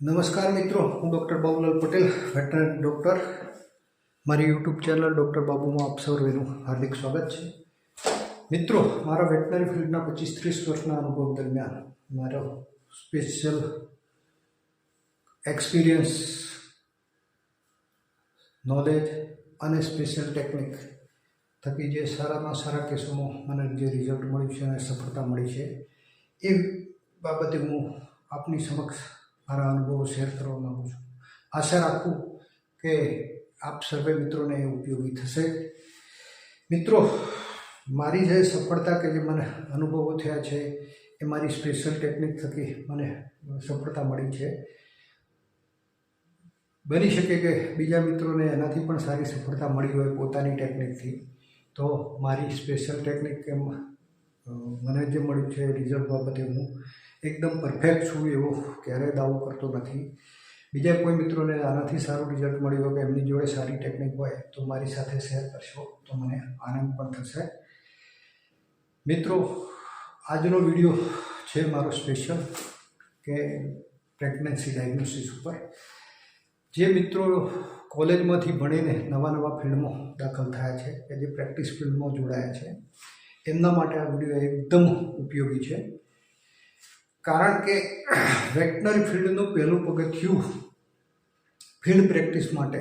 નમસ્કાર મિત્રો, હું doctor Babulal Patel, veterinary doctor. મારી યુટ્યુબ ચેનલ ડૉક્ટર બાબુમાં આપ સર્વેનું હાર્દિક સ્વાગત છે. મિત્રો, મારા વેટનરી ફિલ્ડના પચીસ ત્રીસ વર્ષના અનુભવ દરમિયાન મારો સ્પેશિયલ એક્સપિરિયન્સ, નોલેજ અને સ્પેશિયલ ટેકનિક થકી જે સારામાં સારા કેસોમાં મને જે રિઝલ્ટ મળ્યું છે અને સફળતા મળી છે, એ બાબતે હું આપની સમક્ષ મારા અનુભવો શેર કરવા માગું છું. આશા રાખું કે આપ સર્વે મિત્રોને એ ઉપયોગી થશે. મિત્રો, મારી જે સફળતા કે જે મને અનુભવો થયા છે, એ મારી સ્પેશિયલ ટેકનિક થકી મને સફળતા મળી છે. બની શકે કે બીજા મિત્રોને એનાથી પણ સારી સફળતા મળી હોય પોતાની ટેકનિકથી તો મારી સ્પેશિયલ ટેકનિક એમ મને જે મળ્યું છે રિઝલ્ટ બાબતે હું એકદમ પરફેક્ટ છું એવો ક્યારેય દાવો કરતો નથી. બીજા કોઈ મિત્રોને આનાથી સારું રિઝલ્ટ મળ્યું હોય કે એમની જોડે સારી ટેકનિક હોય તો મારી સાથે શેર કરશો તો મને આનંદ પણ થશે. મિત્રો, આજનો વીડિયો છે મારો સ્પેશિયલ કે પ્રેગ્નન્સી ડાયગ્નોસિસ ઉપર. જે મિત્રો કોલેજમાંથી ભણીને નવા નવા ફિલ્ડમાં દાખલ થયા છે કે જે પ્રેક્ટિસ ફિલ્ડમાં જોડાયા છે એમના માટે આ વીડિયો એકદમ ઉપયોગી છે. કારણ કે વેટનરી ફિલ્ડનું પહેલું પગથિયું ફિલ્ડ પ્રેક્ટિસ માટે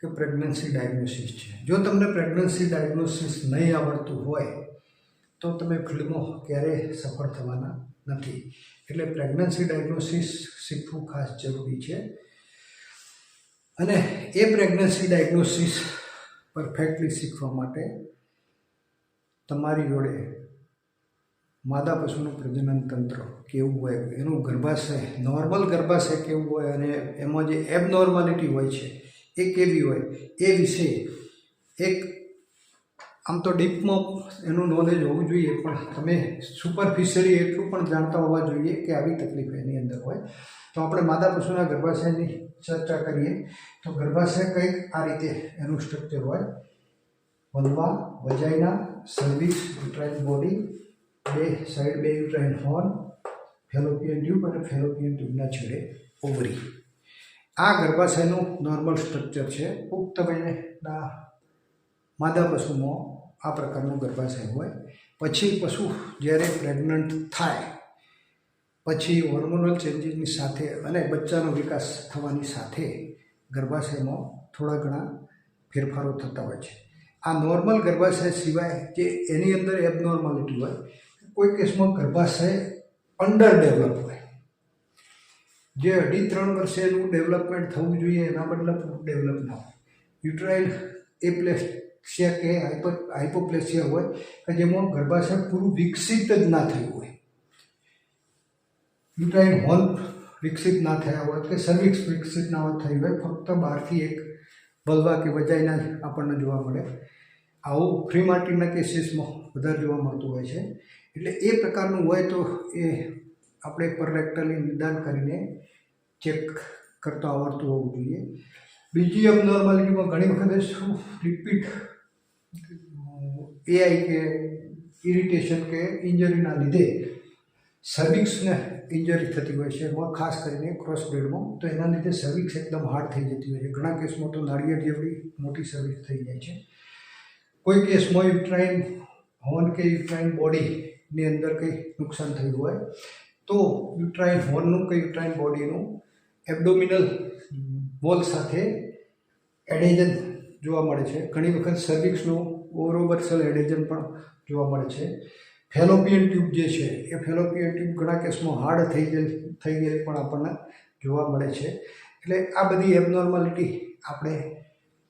કે પ્રેગ્નન્સી ડાયગ્નોસિસ છે. જો તમને પ્રેગ્નન્સી ડાયગ્નોસિસ નહીં આવડતું હોય, તો તમે ફિલ્ડમાં ક્યારેય સફળ થવાના નથી. એટલે પ્રેગ્નન્સી ડાયગ્નોસિસ શીખવું ખાસ જરૂરી છે. અને એ પ્રેગ્નન્સી ડાયગ્નોસિસ પરફેક્ટલી શીખવા માટે તમારી જોડે માદા પશુનું પ્રજનન તંત્ર કેવું હોય, એનું ગર્ભાશય નોર્મલ ગર્ભાશય કેવું હોય અને એમાં જે એબનોર્માલિટી હોય છે, એ કેવી હોય, એ વિશે એક આમ તો ડીપમાં એનું નોલેજ હોવું જોઈએ, પણ તમે સુપરફિશિયલી એટલું પણ જાણતા હોવા જોઈએ કે આવી તકલીફ એની અંદર હોય. તો આપણે માદા પશુના ગર્ભાશયની ચર્ચા કરીએ. તો ગર્ભાશય કંઈક આ રીતે એનું સ્ટ્રક્ચર હોય. Vulva, vagina cervix uterine body બે સાઈડ બે યુટ્રાઇન હોર્ન ફેલોપિયન ટ્યુબ અને ફેલોપિયન ટ્યુબના છેડે ઓવરી આ ગર્ભાશયનું નોર્મલ સ્ટ્રક્ચર છે. પુખ્ત વયના માદા પશુમાં આ પ્રકારનું ગર્ભાશય હોય. પછી પશુ જ્યારે પ્રેગ્નન્ટ થાય, પછી હોર્મોનલ ચેન્જીસની સાથે અને બચ્ચાનો વિકાસ થવાની સાથે ગર્ભાશયમાં થોડા ઘણા ફેરફારો થતા હોય છે. આ નોર્મલ ગર્ભાશય સિવાય જે એની અંદર એબનોર્માલિટી હોય, કોઈ કેસમાં ગર્ભાશય અંડર ડેવલપ હોય. જે અઢી ત્રણ વર્ષે એનું ડેવલપમેન્ટ થવું જોઈએ, એના બદલે ડેવલપ ના હોય. યુટ્રાઇલ એપ્લેસિયા કે હાઇપો હાઇપોપ્લેસિયા હોય, કે જેમાં ગર્ભાશય પૂરું વિકસિત જ ના થયું હોય. યુટ્રાઇન હોલ વિકસિત ના થયા હોય, કે સર્વિક્સ વિકસિત ના થયું હોય, ફક્ત બહારથી એક બલવા કે વજાઈના આપણને જોવા મળે. આવું ફ્રી માર્ટિનના કેસીસમાં વધારે જોવા મળતું હોય છે. એટલે એ પ્રકારનું હોય તો એ આપણે પરરેક્ટલી નિદાન કરીને ચેક કરતા આવડતું હોવું જોઈએ. બીજી અબનોર્માલિટીમાં ઘણી વખતે શું રિપીટ એઆઈ કે ઇરિટેશન કે ઇન્જરીના લીધે સર્વિક્સને ઇન્જરી થતી હોય છે, એમાં ખાસ કરીને ક્રોસ બ્રેડમાં તો એના લીધે સર્વિક્સ એકદમ હાર્ડ થઈ જતી હોય છે. ઘણા કેસમાં તો નાળિયેર જેવડી મોટી સર્વિક્સ થઈ જાય છે. કોઈ કેસમાં યુટ્રાઇન હોર્ન કે યુટ્રાઇન બોડીની અંદર કંઈ નુકસાન થયું હોય, તો યુટ્રાઇન હોર્નનું કે યુટ્રાઇન બોડીનું એબડોમિનલ વોલ સાથે એડેજન જોવા મળે છે. ઘણી વખત સર્વિક્સનું ઓવરોબર્સલ એડેજન પણ જોવા મળે છે. ફેલોપિયન ટ્યુબ જે છે, એ ફેલોપિયન ટ્યુબ ઘણા કેસમાં હાર્ડ થઈ ગયેલી થઈ ગયેલી પણ આપણને જોવા મળે છે. એટલે આ બધી એબનોર્માલિટી આપણે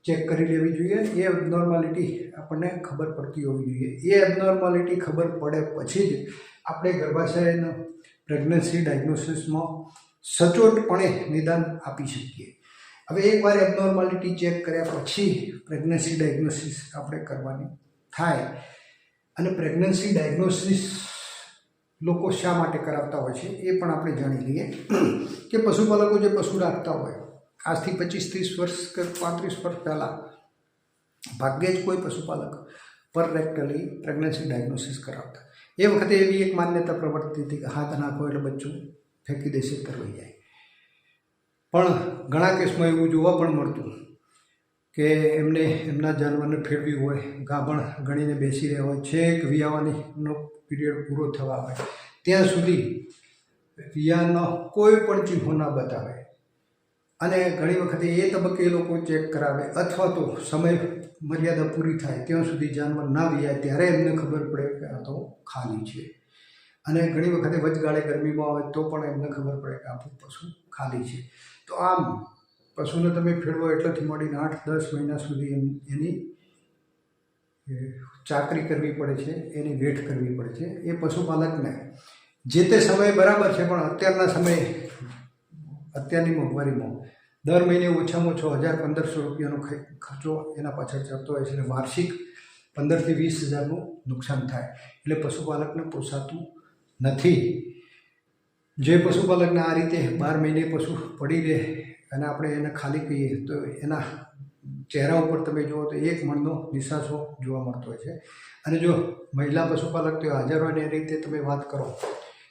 ચેક કરી લેવી જોઈએ. એ એબનોર્માલિટી આપણને ખબર પડતી હોવી જોઈએ. એ એબનોર્માલિટી ખબર પડે પછી જ આપણે ગર્ભાશયના પ્રેગ્નન્સી ડાયગ્નોસિસમાં સચોટપણે નિદાન આપી શકીએ. હવે એકવાર એબનોર્માલિટી ચેક કર્યા પછી પ્રેગ્નન્સી ડાયગ્નોસિસ આપણે કરવાની થાય અને પ્રેગ્નન્સી ડાયગ્નોસિસ લોકો શા માટે કરાવતા હોય છે એ પણ આપણે જાણી લઈએ. કે પશુપાલકો જે પશુ રાખતા હોય, આજથી પચીસ ત્રીસ વર્ષ કે પાંત્રીસ વર્ષ પહેલાં, ભાગ્યે જ કોઈ પશુપાલક પર રેક્ટલી પ્રેગ્નન્સી ડાયગ્નોસિસ કરાવતા. એ વખતે એવી એક માન્યતા પ્રવર્તતી હતી કે હાથ નાખો એટલે બચ્ચું ફેંકી દેશે તરવાઈ જાય પણ ઘણા કેસમાં એવું જોવા પણ મળતું. કે એમને એમના જાનવરને ફેરવી હોય, ગાભણ ગણીને બેસી રહ્યા હોય, છેક વિયાવાનીનો પીરિયડ પૂરો થવા આવે. ત્યાં સુધી વિયાનો કોઈ પણ ચિહ્નો ના બતાવે. અને ઘણી વખતે એ તબક્કે એ લોકો ચેક કરાવે અથવા તો સમય મર્યાદા પૂરી થાય ત્યાં સુધી જાનવર ના વિયાય ત્યારે એમને ખબર પડે કે આ તો ખાલી છે. અને ઘણી વખતે વચગાળે ગરમીમાં આવે તો પણ એમને ખબર પડે કે આપણું પશુ ખાલી છે. તો આમ પશુને તમે ફેરવો એટલેથી મળીને આઠ, દસ મહિના સુધી એની ચાકરી કરવી પડે છે, એની વેઠ કરવી પડે છે. એ પશુપાલકને જે તે સમયે બરાબર છે, પણ અત્યારના સમયે અત્યારની મોંઘવારીમાં દર મહિને ઓછામાં ઓછો હજાર પંદરસો રૂપિયાનો ખર્ચો એના પાછળ ચડતો હોય છે અને વાર્ષિક પંદરથી વીસ હજારનું નુકસાન થાય. એટલે પશુપાલકને પોસાતું નથી. જે પશુપાલકને આ રીતે બાર મહિને પશુ પડી રહે અને આપણે એને ખાલી કહીએ, તો એના ચહેરા ઉપર તમે જુઓ તો એક મણનો નિશાસો જોવા મળતો હોય છે. અને જો મહિલા પશુપાલક તો હાજર હોય ને એ રીતે તમે વાત કરો,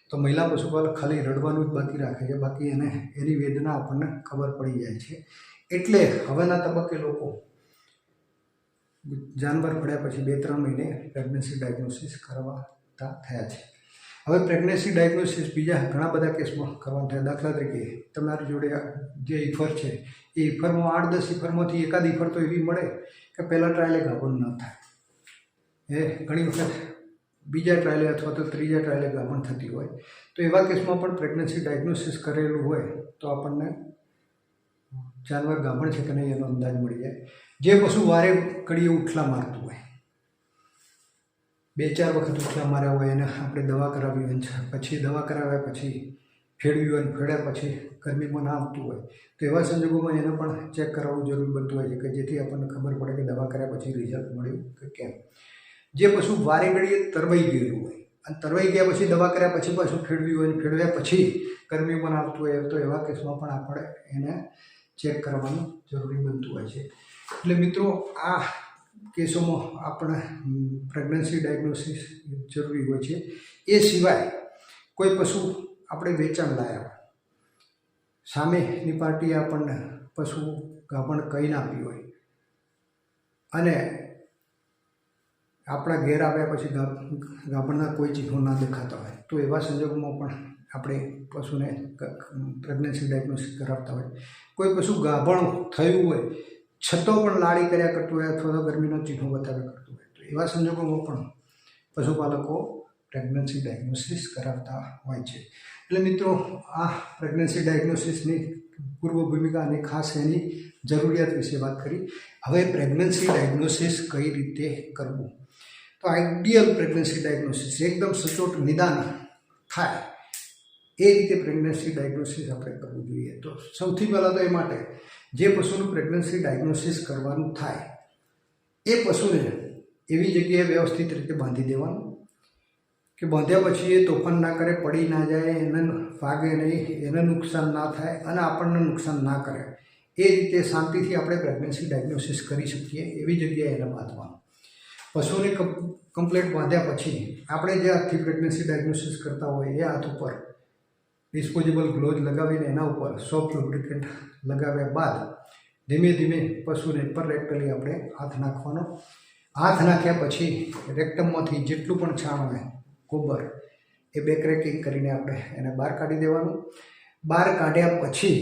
તો મહિલા પશુપાલક ખાલી રડવાનું જ બાકી રાખે છે. બાકી એને એની વેદના આપણને ખબર પડી જાય છે. એટલે હવેના તબક્કે લોકો જાનવર પડ્યા પછી બે ત્રણ મહિને પ્રેગ્નન્સી ડાયગ્નોસિસ કરવાતા થયા છે. હવે પ્રેગ્નન્સી ડાયગ્નોસિસ બીજા ઘણા બધા કેસમાં કરવાનું થયા. દાખલા તરીકે તમારી જોડે જે ઇફર છે, એ ઈફરમાં આઠ દસ ઈફરમાંથી એકાદ ઈફર તો એવી મળે કે પહેલાં ટ્રાયલે ગાભણ ન થાય. એ ઘણી વખત બીજા ટ્રાયલે અથવા તો ત્રીજા ટ્રાયલે ગાભણ થતી હોય. તો એવા કેસમાં પણ પ્રેગ્નન્સી ડાયગ્નોસિસ કરેલું હોય તો આપણને જાનવર ગામણ છે કે નહીં એનો અંદાજ મળી જાય. જે પશુ વારે કડીએ ઉઠલા મારતું હોય, બે ચાર વખત ઉઠલા માર્યા હોય એને આપણે દવા કરાવી પછી દવા કરાવ્યા પછી ફેરવી હોય ફેડ્યા પછી ગરમીમાં ના આવતું હોય, તો એવા સંજોગોમાં એને પણ ચેક કરાવવું જરૂરી બનતું હોય છે કે જેથી આપણને ખબર પડે કે દવા કર્યા પછી રિઝલ્ટ મળ્યું કે કેમ. જે પશુ વારે ઘડીએ તરવાઈ ગયેલું હોય અને તરવાઈ ગયા પછી દવા કર્યા પછી પાછું ફેરવી હોય ને ફેરવ્યા પછી ગરમીમાં આવતું હોય, તો એવા કેસમાં પણ આપણે એને ચેક કરવાનું જરૂરી બનતું હોય છે. એટલે મિત્રો, આ કેસોમાં આપણે પ્રેગ્નન્સી ડાયગ્નોસિસ જરૂરી હોય છે. એ સિવાય કોઈ પશુ આપણે વેચાણ લાયા સામેની પાર્ટીએ આપણને પશુ ગાભણ કહીને આપી હોય. અને આપણા ઘેર આવ્યા પછી ગાભણના કોઈ ચિહ્નો ના દેખાતા હોય. તો એવા સંજોગોમાં પણ આપણે પશુને પ્રેગ્નન્સી ડાયગ્નોસિસ કરાવતા હોય. કોઈ પશુ ગાભણ થયું હોય, છતાં પણ લાડી કર્યા કરતું હોય અથવા તો ગરમીનો ચિહ્નો બતાવ્યા કરતું હોય, તો એવા સંજોગોમાં પણ પશુપાલકો પ્રેગ્નન્સી ડાયગ્નોસિસ કરાવતા હોય છે. એટલે મિત્રો, આ પ્રેગ્નન્સી ડાયગ્નોસિસની પૂર્વ ભૂમિકા અને ખાસ એની જરૂરિયાત વિશે વાત કરી. હવે પ્રેગ્નન્સી ડાયગ્નોસિસ કઈ રીતે કરવું? તો આઈડિયલ પ્રેગ્નન્સી ડાયગ્નોસિસ એકદમ સચોટ નિદાન થાય એ રીતે પ્રેગ્નન્સી ડાયગ્નોસિસ આપણે કરવું જોઈએ. તો સૌથી પહેલાં તો એ માટે જે પશુનું પ્રેગ્નન્સી ડાયગ્નોસિસ કરવાનું થાય, એ પશુને એવી જગ્યાએ વ્યવસ્થિત રીતે બાંધી દેવાનું. કે બાંધ્યા પછી એ તોફાન ના કરે, પડી ના જાય, એને વાગે નહીં, એને નુકસાન ના થાય અને આપણને નુકસાન ના કરે. એ રીતે શાંતિથી આપણે પ્રેગ્નન્સી ડાયગ્નોસિસ કરી શકીએ એવી જગ્યાએ એને બાંધવાનું. પશુને કમ્પ્લેટ બાંધ્યા પછી આપણે જે હાથથી પ્રેગ્નન્સી ડાયગ્નોસિસ કરતા હોય એ હાથ ઉપર ડિસ્પોઝેબલ ગ્લોવ્સ લગાવીને એના ઉપર સોફ્ટ લુબ્રિકેન્ટ લગાવ્યા બાદ ધીમે ધીમે પશુને પર રેક્ટલી આપણે હાથ નાખવાનો. હાથ નાખ્યા પછી રેક્ટમમાંથી જેટલું પણ છાણ હોય ગોબર એ બે ક્રેકિંગ કરીને આપણે એને બહાર કાઢી દેવાનું. બહાર કાઢ્યા પછી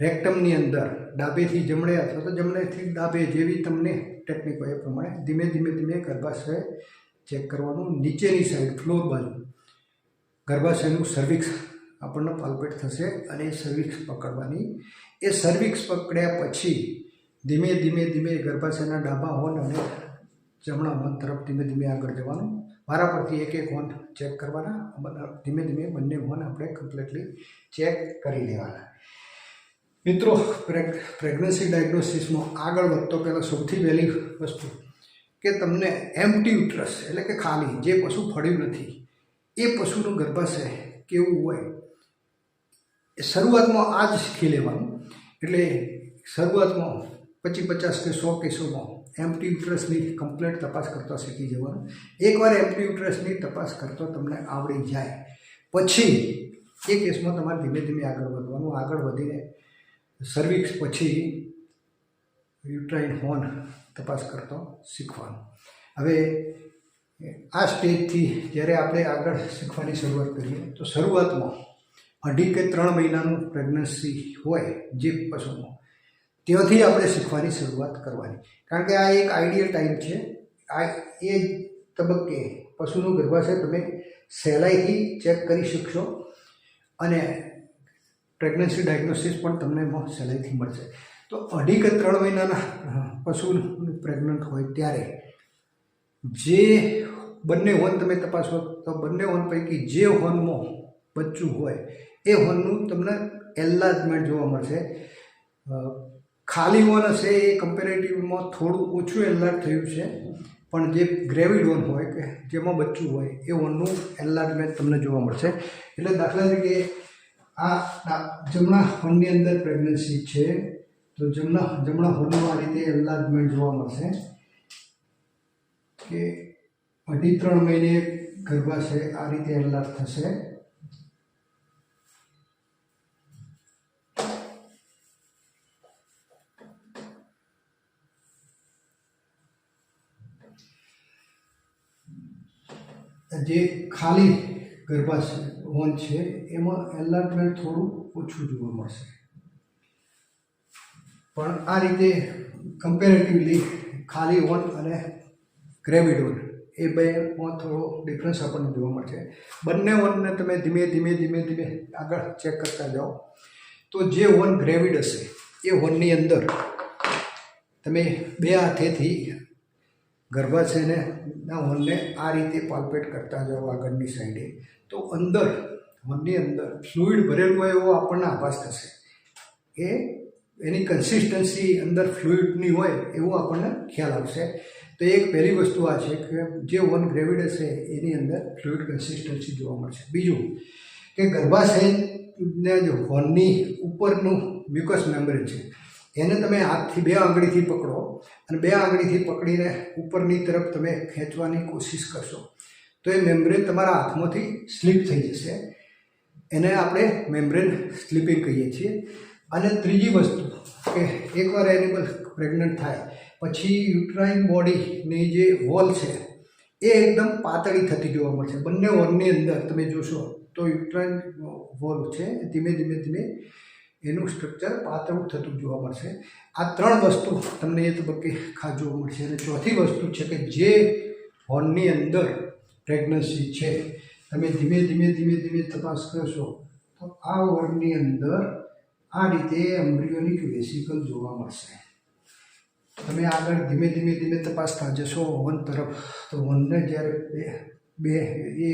રેક્ટમની અંદર ડાબેથી જમણે અથવા તો જમણેથી ડાબે જેવી તમને ટેકનિક હોય એ પ્રમાણે ધીમે ધીમે ધીમે ગર્ભાશય ચેક કરવાનું. નીચેની સાઈડ ફ્લોર બાજુ ગર્ભાશયનું સર્વિક્સ આપણને પાલ્પેટ થશે અને એ સર્વિક્સ પકડવાની. એ સર્વિક્સ પકડ્યા પછી ધીમે ધીમે ધીમે ગર્ભાશયના ડાબા હોલ અને જમણા મન તરફ ધીમે ધીમે આગળ જવાનું. વારા પરથી એક એક હોન ચેક કરવાના ધીમે ધીમે બંને હોન આપણે કમ્પ્લીટલી ચેક કરી લેવાના. મિત્રો, પ્રેગ પ્રેગ્નન્સી ડાયગ્નોસિસમાં આગળ વધતો પહેલાં સૌથી પહેલી વસ્તુ કે તમને એમ્પટી યુટ્રસ એટલે કે ખાલી જે પશુ ફળ્યું નથી, એ પશુનું ગર્ભાશય કેવું હોય, એ શરૂઆતમાં આ જ શીખી લેવાનું. એટલે શરૂઆતમાં પચીસ પચાસ કે સો કેસોમાં એમ્પટી યુટ્રસની કમ્પ્લેટ તપાસ કરતા શીખી જવાનું એકવાર એમ્પટી યુટ્રસની તપાસ કરતો તમને આવડી જાય. પછી એ કેસમાં તમારે ધીમે ધીમે આગળ વધવાનું. આગળ વધીને સર્વિક્સ પછી યુટ્રાઇન હોર્ન તપાસ કરતો શીખવાનું. હવે આ સ્ટેજથી જ્યારે આપણે આગળ શીખવાની શરૂઆત કરીએ તો શરૂઆતમાં અઢી કે ત્રણ મહિનાનું પ્રેગ્નન્સી હોય જે પશુમાં. ત્યાંથી આપણે શીખવાની શરૂઆત કરવાની. કારણ કે આ એક આઈડિયલ ટાઈમ છે. આ એ તબક્કે પશુનું ગર્ભાશય તમે સહેલાઈથી ચેક કરી શકશો અને પ્રેગ્નન્સી ડાયગ્નોસિસ પણ તમને સહેલાઈથી મળશે. તો અઢી કે ત્રણ મહિનાના પશુ પ્રેગ્નન્ટ હોય ત્યારે જે બંને હોર્ન તમે તપાસો, તો બંને હોર્ન પૈકી જે હોર્નમાં બચ્ચું હોય, એ હોર્નનું તમને એન્લાર્જમેન્ટ જોવા મળશે. ખાલી વન હશે એ કમ્પેરેટિવમાં થોડું ઓછું એલર્ટ થયું છે. પણ જે ગ્રેવિડ વન હોય કે જેમાં બચ્ચું હોય, એ વનનું એન્લાર્જમેન્ટ તમને જોવા મળશે. એટલે દાખલા તરીકે આ જમણા હોર્નની અંદર પ્રેગ્નન્સી છે, તો જમણા જમણા હોનમાં આ રીતે એન્લાર્જમેન્ટ જોવા મળશે કે અઢી, ત્રણ મહિને ગર્ભાશય આ રીતે એન્લાર્જ થશે. જે ખાલી ગર્ભાશય હોર્ન છે, એમાં એન્લાર્જમેન્ટ થોડું ઓછું જોવા મળશે. પણ આ રીતે કમ્પેરેટિવલી ખાલી હોર્ન અને ગ્રેવિડ હોર્ન એ બેમાં થોડો ડિફરન્સ આપણને જોવા મળશે. બંને વનને તમે ધીમે ધીમે ધીમે ધીમે આગળ ચેક કરતા જાઓ. તો જે હોર્ન ગ્રેવિડ હશે, એ હોર્નની અંદર તમે બે હાથેથી ગર્ભાશયને ના હોર્નને આ રીતે પાલ્પેટ કરતા જાઓ આગળની સાઈડે તો અંદર હોર્નની અંદર ફ્લુઇડ ભરેલું હોય એવો આપણને આભાસ થશે. એ, એની કન્સિસ્ટન્સી અંદર ફ્લુઇડની હોય એવું આપણને ખ્યાલ આવશે. તો એક પહેલી વસ્તુ આ છે કે જે વન ગ્રેવિડ હશે, એની અંદર ફ્લુઇડ કન્સિસ્ટન્સી જોવા મળશે. બીજું કે ગર્ભાશયને જે હોર્નની ઉપરનું મ્યુકસ મેમ્બ્રેન છે, એને તમે હાથથી બે આંગળીથી પકડો અને બે આંગળીથી પકડીને ઉપરની તરફ તમે ખેંચવાની કોશિશ કરશો. તો એ મેમ્બ્રેન તમારા હાથમાંથી સ્લીપ થઈ જશે. એને આપણે મેમ્બ્રેન સ્લીપિંગ કહીએ છીએ. અને ત્રીજી વસ્તુ કે એકવાર એનિમલ પ્રેગ્નન્ટ થાય, પછી યુટ્રાઇન બોડીની જે વોલ છે, એ એકદમ પાતળી થતી જોવા મળશે. બંને વોલની અંદર તમે જોશો તો યુટ્રાઇન વોલ છે, ધીમે ધીમે ધીમે એનું સ્ટ્રક્ચર પાતળું થતું જોવા મળશે. આ ત્રણ વસ્તુ તમને એ તબક્કે ખા જોવા મળશે. અને ચોથી વસ્તુ છે કે જે હોર્નની અંદર પ્રેગ્નન્સી છે, તમે ધીમે ધીમે ધીમે ધીમે તપાસ કરશો, તો આ હોર્નની અંદર આ રીતે એમ્બ્રિયોનિક વેસિકલ જોવા મળશે. તમે આગળ ધીમે ધીમે ધીમે તપાસતા જશો વન તરફ, તો વનને જ્યારે બે બે, એ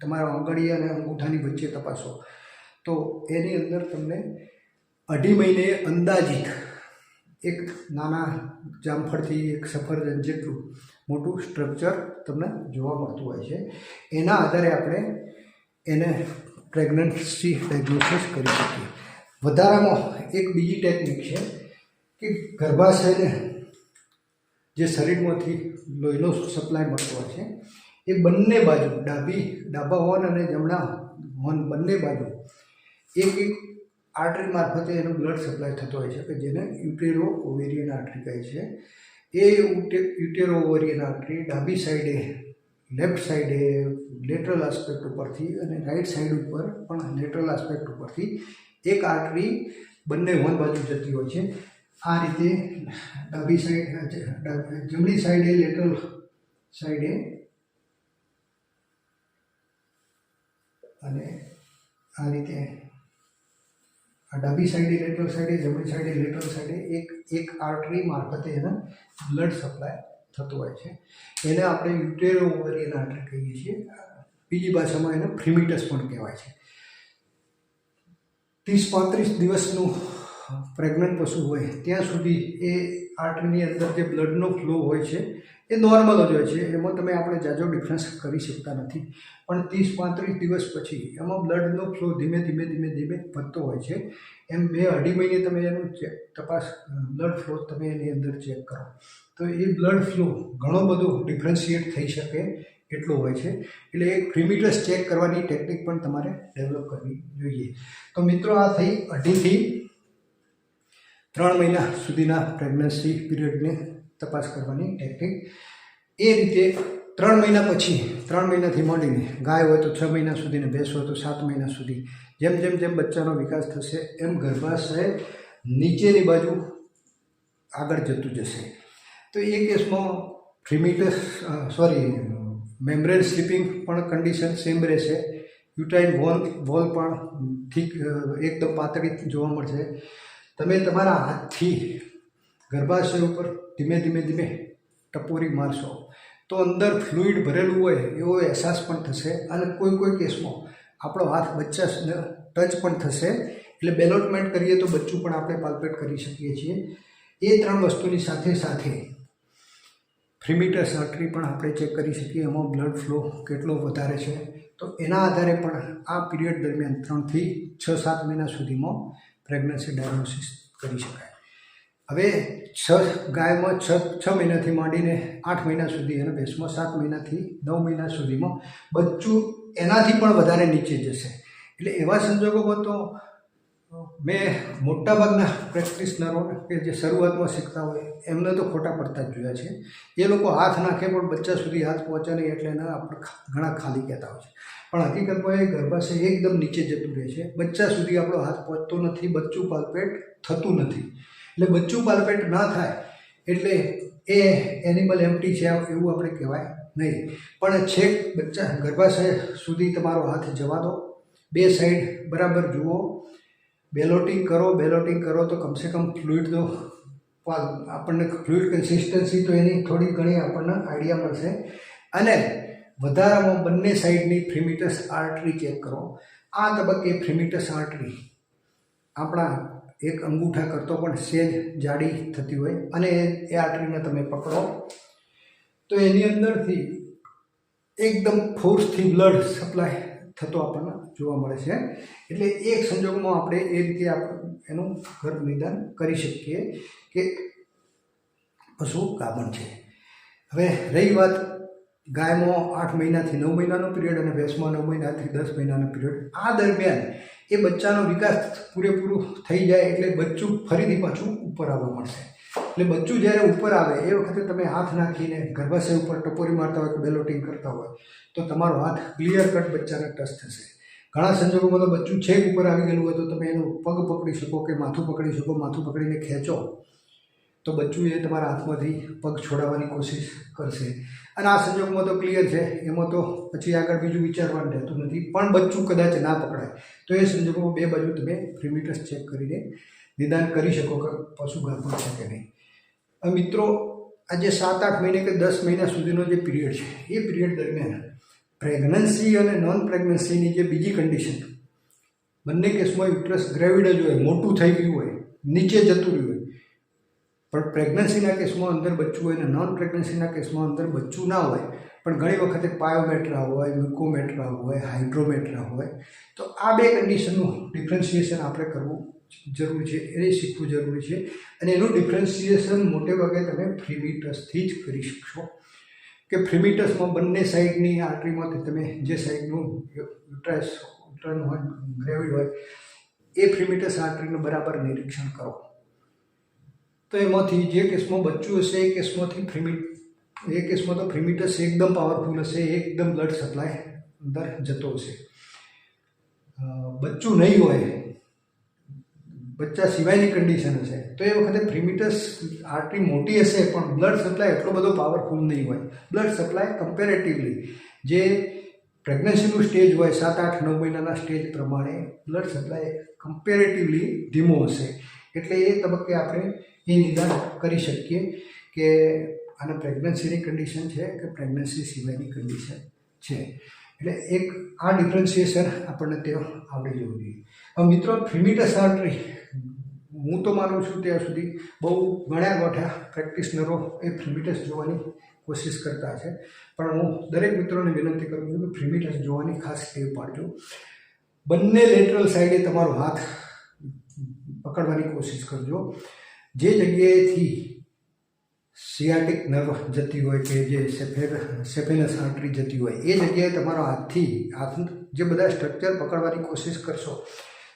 તમારા આંગળી અને અંગૂઠાની વચ્ચે તપાસો. તો એની અંદર તમને અઢી મહિને અંદાજિત એક નાના જામફળથી એક સફરજન જેટલું મોટું સ્ટ્રક્ચર તમને જોવા મળતું હોય છે. એના આધારે આપણે એને પ્રેગ્નન્સી ડાયગ્નોસિસ કરી શકીએ. વધારામાં એક બીજી ટેકનિક છે કે ગર્ભાશયને જે શરીરમાંથી લોહીનો સપ્લાય મળતો હોય છે, એ બંને બાજુ ડાબી, ડાબા હોર્ન અને જમણા હોર્ન બંને બાજુ એક એક આર્ટરી મારફતે એનો બ્લડ સપ્લાય થતો હોય છે કે જેને યુટેરો ઓવેરિયન આર્ટરી કહે છે. એ યુટે- યુટેરો ઓવેરિયન આર્ટરી ડાબી સાઈડે, લેફ્ટ સાઈડે લેટરલ આસ્પેક્ટ ઉપરથી અને રાઈટ સાઈડ ઉપર પણ લેટરલ આસ્પેક્ટ ઉપરથી એક આર્ટરી બંને વન બાજુ જતી હોય છે. આ રીતે ડાબી સાઈડ જમણી સાઈડે લેટરલ સાઈડે અને આ રીતે ડાબી સાઈડે લેટરલ સાઈડે, જમણી સાઈડે લેટરલ સાઈડે એક એક આર્ટરી મારફતે એને બ્લડ સપ્લાય થતો હોય છે. એને આપણે યુટેરો ઓવરિયન આર્ટરી કહીએ છીએ. બીજી ભાષામાં એને ફ્રીમિટસ પણ કહેવાય છે. ત્રીસ પાંત્રીસ દિવસનું પ્રેગ્નન્ટ પશુ હોય, ત્યાં સુધી એ આર્ટરીની અંદર જે બ્લડનો ફ્લો હોય છે, એ નોર્મલ જ હોય છે. એમાં તમે આપણે જાજો ડિફરન્સ કરી શકતા નથી. પણ ત્રીસ, પાંત્રીસ દિવસ પછી એમાં બ્લડનો ફ્લો ધીમે ધીમે ધીમે ધીમે વધતો હોય છે. એમ બે અઢી મહિને તમે એનું ચેક, તપાસ, બ્લડ ફ્લો તમે એની અંદર ચેક કરો. તો એ બ્લડ ફ્લો ઘણો બધો ડિફરન્શિએટ થઈ શકે એટલો હોય છે. એટલે એ ક્રિમિટસ ચેક કરવાની ટેકનિક પણ તમારે ડેવલપ કરવી જોઈએ. તો મિત્રો, આ થઈ અઢીથી ત્રણ મહિના સુધીના પ્રેગ્નન્સી પીરિયડને તપાસ કરવાની ટેકનિક એ રીતે ત્રણ મહિના પછી, ત્રણ મહિનાથી માંડીને ગાય હોય તો છ મહિના સુધી ને ભેંસ હોય તો સાત મહિના સુધી, જેમ જેમ જેમ બચ્ચાનો વિકાસ થશે, એમ ગર્ભાશય નીચેની બાજુ આગળ જતું જશે. તો એ કેસમાં ફ્રીમીટસ સોરી મેમ્બ્રેન સ્લીપિંગ પણ કન્ડિશન સેમ રહેશે. યુટાઇન વોલ વોલ પણ ઠીક એકદમ પાતળી જોવા મળશે. તમે તમારા હાથથી ગર્ભાશય ઉપર ધીમે ધીમે ધીમે ટપોરી મારશો. તો અંદર ફ્લુઇડ ભરેલું હોય એવો અહેસાસ પણ થશે અને કોઈ કોઈ કેસમાં આપણો હાથ બચ્ચા ટચ પણ થશે. એટલે બેલોટમેન્ટ કરીએ તો બચ્ચું પણ આપણે પાલ્પેટ કરી શકીએ છીએ. એ ત્રણ વસ્તુની સાથે સાથે ફ્રીમીટર્સ આર્ટરી પણ આપણે ચેક કરી શકીએ, એમાં બ્લડ ફ્લો કેટલો વધારે છે. તો એના આધારે પણ આ પીરિયડ દરમિયાન ત્રણથી છ, સાત મહિના સુધીમાં પ્રેગ્નન્સી ડાયગ્નોસિસ કરી શકાય. હવે છ ગાયમાં છ છ મહિનાથી માંડીને આઠ મહિના સુધી અને ભેંસમાં સાત મહિનાથી નવ મહિના સુધીમાં બચ્ચું એનાથી પણ વધારે નીચે જશે. એટલે એવા સંજોગોમાં તો મેં મોટાભાગના પ્રેક્ટિશનરો કે જે શરૂઆતમાં શીખતા હોય, એમને તો ખોટા પડતા જ જોયા છે. એ લોકો હાથ નાખે પણ બચ્ચા સુધી હાથ પહોંચે નહીં એટલે એના આપણે ઘણા ખાલી કહેતા હોય છે. પણ હકીકતમાં એ ગર્ભાશય એકદમ નીચે જતું રહે છે. બચ્ચા સુધી આપણો હાથ પહોંચતો નથી, બચ્ચું પાલપેટ થતું નથી. એટલે બચ્ચું પાલપેટ ના થાય એટલે એ એનિમલ એમ્પટી છે એવું આપણે કહેવાય નહીં. પણ છેક બચ્ચા ગર્ભાશય સુધી તમારો હાથ જવા દો. બે સાઈડ બરાબર જુઓ. બેલોટિંગ કરો બેલોટિંગ કરો તો કમસે કમ ફ્લુઇડ તો આપણને ફ્લુઇડ કન્સિસ્ટન્સી તો એની થોડી ઘણી આપણને આઈડિયા મળશે. અને વધારામાં બંને સાઈડની ફ્રીમિટસ આર્ટરી ચેક કરો. આ તબક્કે ફ્રીમિટસ આર્ટરી આપણા એક અંગૂઠા કરતો પણ સેજ જાડી થતી હોય અને એ આર્ટરીને તમે પકડો. તો એની અંદરથી એકદમ ફોર્સથી બ્લડ સપ્લાય થતો આપણને જોવા મળે છે. એટલે એક સંજોગમાં આપણે એ રીતે આપણે એનું ગર્ભ નિદાન કરી શકીએ કે પશુ ગાભણ છે. હવે રહી વાત ગાયમાં આઠ મહિનાથી નવ મહિનાનો પિરિયડ અને ભેંસમાં નવ મહિનાથી દસ મહિનાનો પિરિયડ આ દરમિયાન એ બચ્ચાનો વિકાસ પૂરેપૂરું થઈ જાય એટલે બચ્ચું ફરીથી પાછું ઉપર આવવા મળશે એટલે બચ્ચું જ્યારે ઉપર આવે, એ વખતે તમે હાથ નાખીને ગર્ભાશય ઉપર ટપોરી મારતા હોય કે બેલોટિંગ કરતા હોય, તો તમારો હાથ ક્લિયર કટ બચ્ચાને ટચ થશે. ઘણા સંજોગોમાં તો બચ્ચું છેક ઉપર આવી ગયેલું હોય તો તમે એનું પગ પકડી શકો કે માથું પકડી શકો, માથું પકડીને ખેંચો. તો બચ્ચું એ તમારા હાથમાંથી પગ છોડાવવાની કોશિશ કરશે. અને આ સંજોગમાં તો ક્લિયર છે. એમાં તો પછી આગળ બીજું વિચારવાનું રહેતું નથી. પણ બચ્ચું કદાચ ના પકડાય. તો એ સંજોગોમાં બે બાજુ તમે ફ્રીમીટર્સ ચેક કરીને નિદાન કરી શકો કે પશુ ગાભણ છે કે નહીં. મિત્રો, આજે સાત, આઠ મહિને કે દસ મહિના સુધીનો જે પિરિયડ છે, એ પિરિયડ દરમિયાન પ્રેગ્નન્સી અને નોન પ્રેગ્નન્સીની જે બીજી કન્ડિશન બંને કેસમાં યુટ્રસ ગ્રેવિડ જ હોય, મોટું થઈ ગયું હોય, નીચે જતું રહ્યું હોય પણ પ્રેગ્નન્સીના કેસમાં અંદર બચ્ચું હોય અને નોન પ્રેગ્નન્સીના કેસમાં અંદર બચ્ચું ના હોય, પણ ઘણી વખતે પાયોમેટ્રા હોય, મ્યુકોમેટ્રા હોય, હાઇડ્રોમેટ્રા હોય, તો આ બે કન્ડિશનનું ડિફરન્સિએશન આપણે કરવું જરૂરી છે એને શીખવું જરૂરી છે, અને એનું ડિફરન્સિએશન મોટે ભાગે તમે ફ્રીમીટસથી જ કરી શકશો. કે ફ્રીમીટસમાં બંને સાઈડની આર્ટરીમાંથી તમે જે સાઈડનું યુટ્રસ યુટ્રન હોય, ગ્રેવિડ હોય, એ ફ્રીમીટસ આર્ટરીનું બરાબર નિરીક્ષણ કરો. તો એમાંથી જે કેસમાં બચ્ચું હશે, એ કેસમાંથી ફ્રીમિટ એ કેસમાં તો ફ્રીમિટસ એકદમ પાવરફુલ હશે, એકદમ બ્લડ સપ્લાય અંદર જતો હશે. બચ્ચું નહીં હોય, બચ્ચા સિવાયની કન્ડિશન હશે, તો એ વખતે ફ્રીમિટસ આર્ટરી મોટી હશે, પણ બ્લડ સપ્લાય એટલો બધો પાવરફુલ નહીં હોય. બ્લડ સપ્લાય કમ્પેરેટિવલી જે પ્રેગ્નન્સીનું સ્ટેજ હોય સાત આઠ નવ મહિનાના સ્ટેજ પ્રમાણે બ્લડ સપ્લાય કમ્પેરેટિવલી ધીમો હશે. એટલે એ તબક્કે આપણે એ નિદાન કરી શકીએ કે આને પ્રેગ્નન્સીની કન્ડિશન છે કે પ્રેગ્નન્સી સિવાયની કન્ડિશન છે. એટલે એક આ ડિફરન્સિએશન આપણને તે આવડી જવું જોઈએ. હવે મિત્રો ફ્રીમિટસ આર્ટરી હું તો માનું છું ત્યાં સુધી બહુ ગણ્યા ગોઠ્યા પ્રેક્ટિશનરો એ ફ્રીમિટસ જોવાની કોશિશ કરતા છે. પણ હું દરેક મિત્રોને વિનંતી કરું છું કે ફ્રીમિટસ જોવાની ખાસ ટેવ પાડજો. બંને લેટરલ સાઈડે તમારો હાથ પકડવાની કોશિશ કરજો. જે જગ્યાએથી સિયાટિક નર્વ જતી હોય કે જે સેફેર સેફેનસ આર્ટરી જતી હોય, એ જગ્યાએ તમારો હાથથી હાથ જે બધા સ્ટ્રક્ચર પકડવાની કોશિશ કરશો,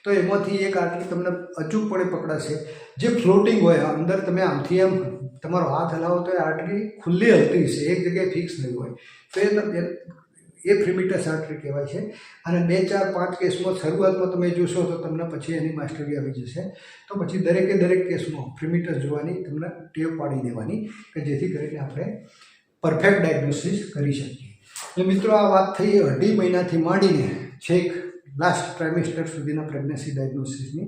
તો એમાંથી એક આટલી તમને અચૂકપણે પકડાશે. જે ફ્લોટિંગ હોય, અંદર તમે આમથી આમ તમારો હાથ હલાવો તો એ આટલી ખુલ્લી હલતી હશે, એક જગ્યાએ ફિક્સ નહીં હોય. તો એ એ ફ્રીમિટસ આર્ટરી કહેવાય છે. અને બે ચાર પાંચ કેસમાં શરૂઆતમાં તમે જોશો તો તમને પછી એની માસ્ટરી આવી જશે. તો પછી દરેકે દરેક કેસમાં ફ્રીમિટસ જોવાની, તમને ટેવ પાડી દેવાની કે જેથી કરીને આપણે પરફેક્ટ ડાયગ્નોસિસ કરી શકીએ. મિત્રો, આ વાત થઈ અઢી મહિનાથી માંડીને છેક લાસ્ટ ટ્રાઇમેસ્ટર સુધીના પ્રેગ્નન્સી ડાયગ્નોસિસની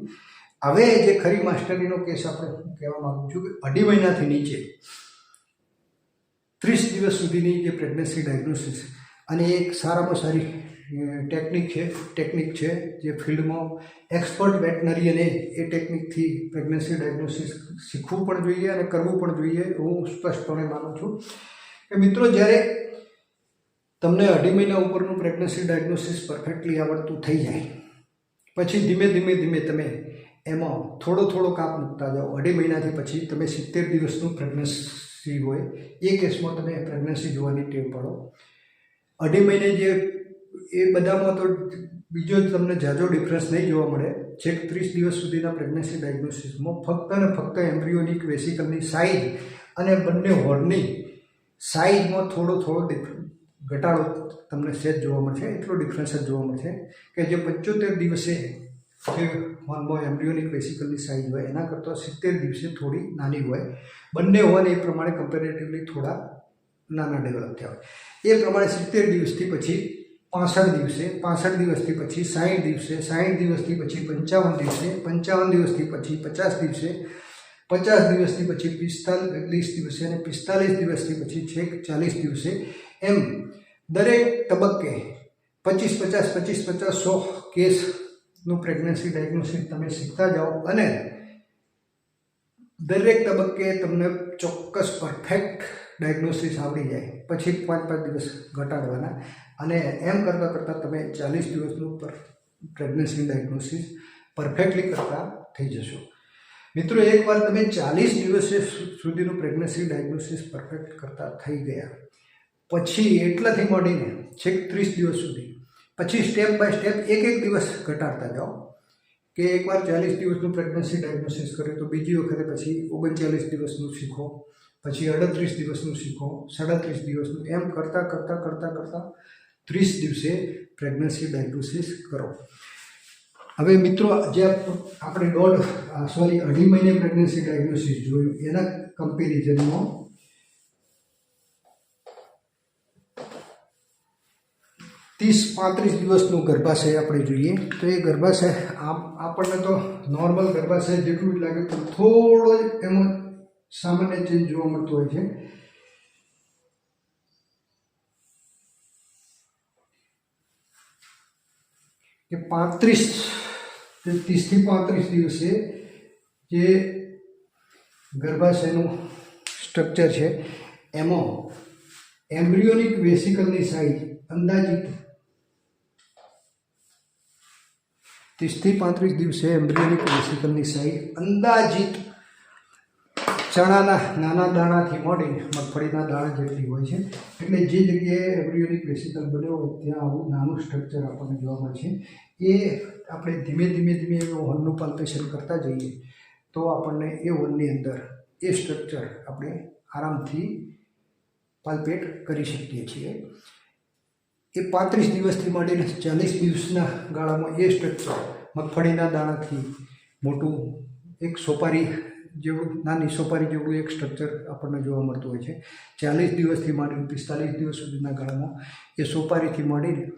હવે જે ખરી માસ્ટરીનો કેસ આપણે કહેવા માગું છું કે અઢી મહિનાથી નીચે, ત્રીસ દિવસ સુધીની જે પ્રેગ્નન્સી ડાયગ્નોસિસ અને એક સારામાં સારી ટેકનિક છે ટેકનિક છે જે ફિલ્ડમાં એક્સપર્ટ વેટનરીયને એ ટેકનિકથી પ્રેગ્નન્સી ડાયગ્નોસિસ શીખવું પણ જોઈએ અને કરવું પણ જોઈએ હું સ્પષ્ટપણે માનું છું. કે મિત્રો, જ્યારે તમને અઢી મહિના ઉપરનું પ્રેગ્નન્સી ડાયગ્નોસિસ પરફેક્ટલી આવડતું થઈ જાય, પછી ધીમે ધીમે ધીમે તમે એમાં થોડો થોડો કાપ મૂકતા જાઓ. અઢી મહિનાથી પછી તમે સિત્તેર દિવસનું પ્રેગ્નન્સી હોય, એ કેસમાં તમે પ્રેગ્નન્સી જોવાની ટેવ પડો. અઢી મહિને જે એ બધામાં તો બીજો તમને ઝાઝો ડિફરન્સ નહીં જોવા મળે. છેક ત્રીસ દિવસ સુધીના પ્રેગ્નન્સી ડાયગ્નોસિસમાં ફક્ત અને ફક્ત એમ્બ્રિયોનિક વેસિકલની સાઇઝ અને બંને હોર્નની સાઇઝમાં થોડો થોડો ઘટાડો તમને સેજ જોવા મળશે, એટલો ડિફરન્સ જ જોવા મળશે કે જે પંચોતેર દિવસે જે હોર્નમાં એમ્બ્રિયોનિક વેસિકલની સાઇઝ હોય, એના કરતાં સિત્તેર દિવસે થોડી નાની હોય. બંને હોવાને એ પ્રમાણે કમ્પેરેટિવલી થોડા નાના ડેવલપ થયા હોય. એ પ્રમાણે સિત્તેર દિવસથી પછી પાસઠ દિવસે, પાસઠ દિવસથી પછી સાઠ દિવસે સાઠ દિવસથી પછી પંચાવન દિવસે, પંચાવન દિવસથી પછી પચાસ દિવસે, પચાસ દિવસથી પછી પિસ્તાલીસ દિવસે અને પિસ્તાલીસ દિવસથી પછી છેક ચાલીસ દિવસે. એમ દરેક તબક્કે પચીસ પચાસ પચીસ પચાસ, સો કેસનું પ્રેગ્નન્સી ડાયગ્નોસિસ તમે શીખતા જાઓ અને દરેક તબક્કે તમને ચોક્કસ પરફેક્ટ ડાયગ્નોસિસ આવડી જાય. પછી પાંચ પાંચ દિવસ ઘટાડવાના. અને એમ કરતાં કરતાં તમે ચાલીસ દિવસનું પર પ્રેગ્નન્સી ડાયગ્નોસિસ પરફેક્ટલી કરતા થઈ જશો. મિત્રો, એકવાર તમે ચાલીસ દિવસે સુધીનું પ્રેગ્નન્સી ડાયગ્નોસિસ પરફેક્ટ કરતા થઈ ગયા. પછી એટલાથી મળીને છેક ત્રીસ દિવસ સુધી. પછી સ્ટેપ બાય સ્ટેપ એક એક દિવસ ઘટાડતા જાઓ. કે એકવાર ચાલીસ દિવસનું પ્રેગ્નન્સી ડાયગ્નોસિસ કર્યું તો બીજી વખતે પછી ઓગણચાલીસ દિવસનું શીખો. પછી અડત્રીસ દિવસનું શીખો, સાડત્રીસ દિવસનું, એમ કરતાં કરતાં કરતાં કરતાં ત્રીસ દિવસે પ્રેગ્નન્સી ડાયગ્નોસિસ કરો. હવે મિત્રો, જે આપણે દોઢ સોરી અઢી મહિને પ્રેગ્નન્સી ડાયગ્નોસિસ જોયું, એના કમ્પેરિઝનમાં ત્રીસ, પાંત્રીસ દિવસનું ગર્ભાશય આપણે જોઈએ, તો એ ગર્ભાશય આમ, આપણને તો નોર્મલ ગર્ભાશય જેટલું જ લાગે, પણ થોડો જ એમાં સામાન્ય ચેન્જ જોવા મળતો હોય છે. કે પાંત્રીસ ત્રીસથી પાંત્રીસ દિવસે જે ગર્ભાશયનું સ્ટ્રક્ચર છે, એમાં એમ્બ્રિયોનિક વેસિકલની સાઇઝ અંદાજિત ત્રીસથી પાંત્રીસ દિવસે એમ્બ્રિયોનિક વેસિકલની સાઇઝ અંદાજિત ચણાના નાના દાણાથી મોડી મગફળીના દાણા જેટલી હોય છે. એટલે જે જગ્યાએ એમ્બ્રિયોનિક વેસિકલ બન્યો હોય ત્યાં આવું નાનું સ્ટ્રક્ચર આપણને જોવા મળે છે. એ આપણે ધીમે ધીમે ધીમે એ હોર્નનું પાલ્પેશન કરતા જઈએ તો આપણને એ હોર્નની અંદર એ સ્ટ્રક્ચર આપણે આરામથી પાલ્પેટ કરી શકીએ છીએ. એ પાંત્રીસ દિવસથી માંડીને ચાલીસ દિવસના ગાળામાં એ સ્ટ્રક્ચર મગફળીના દાણાથી મોટું એક સોપારી જેવું નાની સોપારી જેવું એક સ્ટ્રક્ચર આપણને જોવા મળતું હોય છે. ચાલીસ દિવસથી માંડીને પિસ્તાલીસ દિવસ સુધીના ગાળામાં એ સોપારીથી માંડીને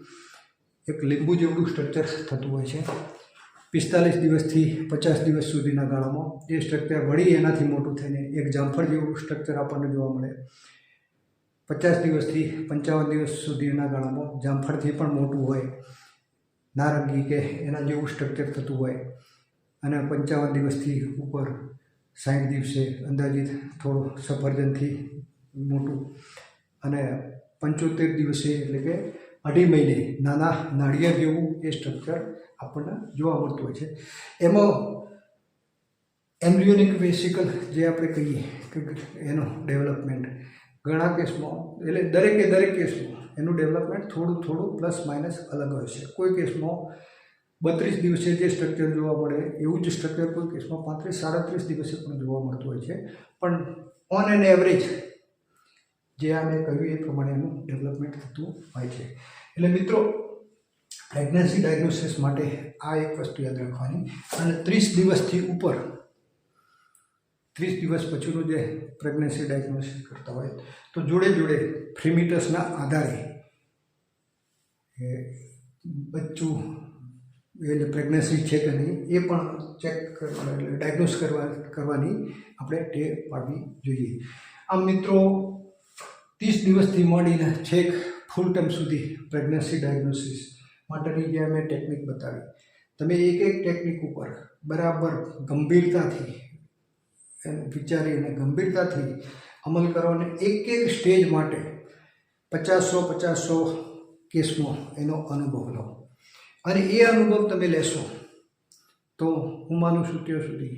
એક લીંબુ જેવડું સ્ટ્રક્ચર થતું હોય છે. પિસ્તાલીસ દિવસથી પચાસ દિવસ સુધીના ગાળામાં એ સ્ટ્રક્ચર વળી એનાથી મોટું થઈને એક જામફળ જેવું સ્ટ્રક્ચર આપણને જોવા મળે. પચાસ દિવસથી પંચાવન દિવસ સુધીના ગાળામાં જામફળથી પણ મોટું હોય. નારંગી કે એના જેવું સ્ટ્રક્ચર થતું હોય. અને પંચાવન દિવસથી ઉપર સાઠ દિવસે અંદાજિત થોડું સફરજનથી મોટું અને પંચોતેર દિવસે એટલે કે અઢી મહિને નાના નાળિયા જેવું એ સ્ટ્રક્ચર આપણને જોવા મળતું હોય છે. એમાં એમ્બ્રિયોનિક વેસિકલ જે આપણે કહીએ કે એનું ડેવલપમેન્ટ ઘણા કેસમાં એટલે દરેકે દરેક કેસમાં એનું ડેવલપમેન્ટ થોડું થોડું પ્લસ માઇનસ અલગ હોય છે. કોઈ કેસમાં બત્રીસ દિવસે જે સ્ટ્રક્ચર જોવા મળે, એવું જ સ્ટ્રક્ચર કોઈ કેસમાં પાંત્રીસ, સાડત્રીસ દિવસે પણ જોવા મળતું હોય છે. પણ ઓન એન એવરેજ જે આ મેં કહ્યું એ પ્રમાણે એનું ડેવલપમેન્ટ થતું હોય છે. એટલે મિત્રો પ્રેગ્નન્સી ડાયગ્નોસિસ માટે આ એક વસ્તુ યાદ રાખવાની. અને ત્રીસ દિવસથી ઉપર, ત્રીસ દિવસ પછીનું જે પ્રેગ્નન્સી ડાયગ્નોસિસ કરતા હોય, તો જોડે જોડે ફ્રીમીટર્સના આધારે બચ્ચું એટલે પ્રેગ્નન્સી છે કે નહીં, એ પણ ચેક એટલે ડાયગ્નોસ કરવા, કરવાની આપણે ટેવ પાડવી જોઈએ. આમ મિત્રો, ત્રીસ દિવસથી માંડીને છેક ફૂલ ટાઈમ સુધી પ્રેગ્નન્સી ડાયગ્નોસિસ માટેની જે અમે ટેકનિક બતાવી. તમે એક એક ટેકનિક ઉપર બરાબર ગંભીરતાથી એને વિચારીને ગંભીરતાથી અમલ કરો અને એક એક સ્ટેજ માટે પચાસો પચાસો કેસમાં એનો અનુભવ લો. અને એ અનુભવ તમે લેશો. તો હું માનું છું ત્યાં સુધી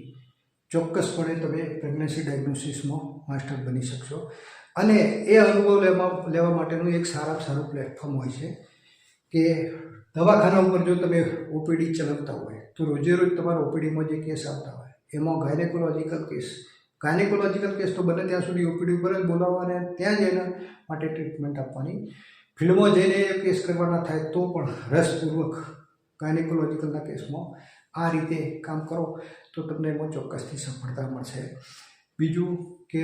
ચોક્કસપણે તમે પ્રેગ્નન્સી ડાયગ્નોસિસમાં માસ્ટર બની શકશો. અને એ અનુભવ લેવા લેવા માટેનું એક સારામાં સારું પ્લેટફોર્મ હોય છે કે દવાખાના ઉપર જો તમે ઓપીડી ચલાવતા હોય, તો રોજે રોજ તમારા ઓપીડીમાં જે કેસ આવતા હોય, એમાં ગાયનેકોલોજીકલ કેસ. ગાયનેકોલોજીકલ કેસ તો બને ત્યાં સુધી ઓપીડી ઉપર જ બોલાવવા અને ત્યાં જ એના માટે ટ્રીટમેન્ટ આપવાની. ફિલ્ડમાં જઈને કેસ કરવાના થાય તો પણ રસપૂર્વક ગાયનેકોલોજીકલના કેસમાં આ રીતે કામ કરો, તો તમને એમાં ચોક્કસથી સફળતા મળશે. બીજું કે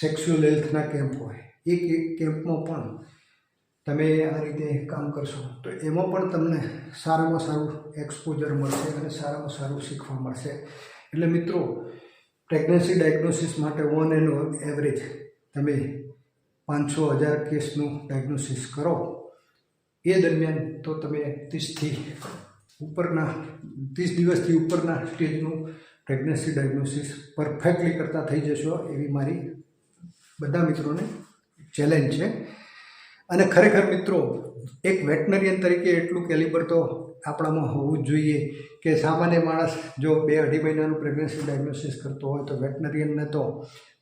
સેક્સ્યુઅલ હેલ્થના કેમ્પ હોય. એક એક કેમ્પમાં પણ તમે આ રીતે કામ કરશો, તો એમાં પણ તમને સારામાં સારું એક્સપોઝર મળશે અને સારામાં સારું શીખવા મળશે. એટલે મિત્રો પ્રેગ્નન્સી ડાયગ્નોસિસ માટે ઓન એન્ડ એવરેજ તમે પાંચસો હજાર કેસનું ડાયગ્નોસિસ કરો. એ દરમિયાન તો તમે ત્રીસથી ઉપરના, ત્રીસ દિવસથી ઉપરના સ્ટેજનું પ્રેગ્નન્સી ડાયગ્નોસિસ પરફેક્ટલી કરતા થઈ જશો એવી મારી બધા મિત્રોને ચેલેન્જ છે. અને ખરેખર મિત્રો, એક વેટનરિયન તરીકે એટલું કેલિબર તો આપણામાં હોવું જ જોઈએ કે સામાન્ય માણસ જો બે અઢી મહિનાનું પ્રેગ્નન્સી ડાયગ્નોસિસ કરતો હોય તો વેટનરિયનને તો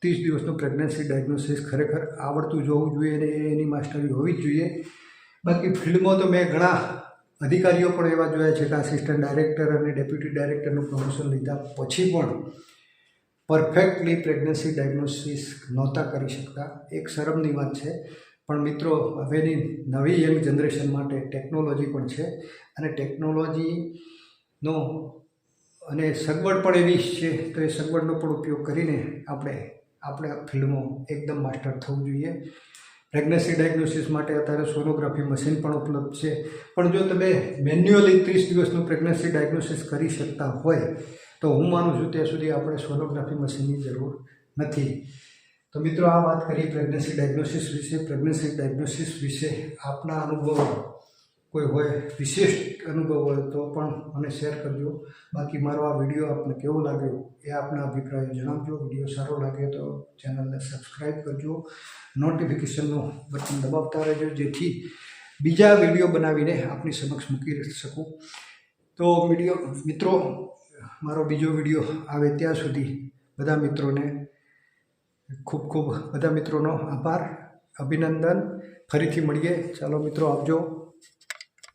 ત્રીસ દિવસનું પ્રેગ્નન્સી ડાયગ્નોસિસ ખરેખર આવડતું જોવું જોઈએ અને એની માસ્ટરી હોવી જ જોઈએ. બાકી ફિલ્ડમાં તો મેં ઘણા અધિકારીઓ પણ એવા જોયા છે કે આસિસ્ટન્ટ ડાયરેક્ટર અને ડેપ્યુટી ડાયરેક્ટરનું પ્રમોશન લીધા પછી પણ પરફેક્ટલી પ્રેગ્નન્સી ડાયગ્નોસિસ નહોતા કરી શકતા. એક શરમની વાત છે. પણ મિત્રો, હવેની નવી યંગ જનરેશન માટે ટેકનોલોજી પણ છે અને ટેકનોલોજીનો અને સગવડ પણ એવી છે તો એ સગવડનો પણ ઉપયોગ કરીને આપણે આપણે ફિલ્ડમાં એકદમ માસ્ટર થવું જોઈએ. પ્રેગ્નન્સી ડાયગ્નોસિસ માટે અત્યારે સોનોગ્રાફી મશીન પણ ઉપલબ્ધ છે. પણ જો તમે મેન્યુઅલી ત્રીસ દિવસનું પ્રેગ્નન્સી ડાયગ્નોસિસ કરી શકતા હોય, તો હું માનું છું ત્યાં સુધી આપણે સોનોગ્રાફી મશીનની જરૂર નથી. તો મિત્રો, આ વાત કરી પ્રેગ્નન્સી ડાયગ્નોસિસ વિશે. પ્રેગ્નન્સી ડાયગ્નોસિસ વિશે આપના અનુભવો. કોઈ હોય વિશેષ અનુભવ હોય તો પણ મને શેર કરજો. બાકી મારો આ વીડિયો આપને કેવો લાગ્યો એ આપના અભિપ્રાયો જણાવજો. વીડિયો સારો લાગે તો ચેનલને સબસ્ક્રાઈબ કરજો. નોટિફિકેશનનું બટન દબાવતા રહેજો, જેથી બીજા વીડિયો બનાવીને આપની સમક્ષ મૂકી શકું. તો વીડિયો, મિત્રો, મારો બીજો વીડિયો આવે ત્યાં સુધી બધા મિત્રોને ખૂબ ખૂબ, બધા મિત્રોનો આભાર, અભિનંદન. ફરીથી મળીએ. ચાલો મિત્રો, આવજો.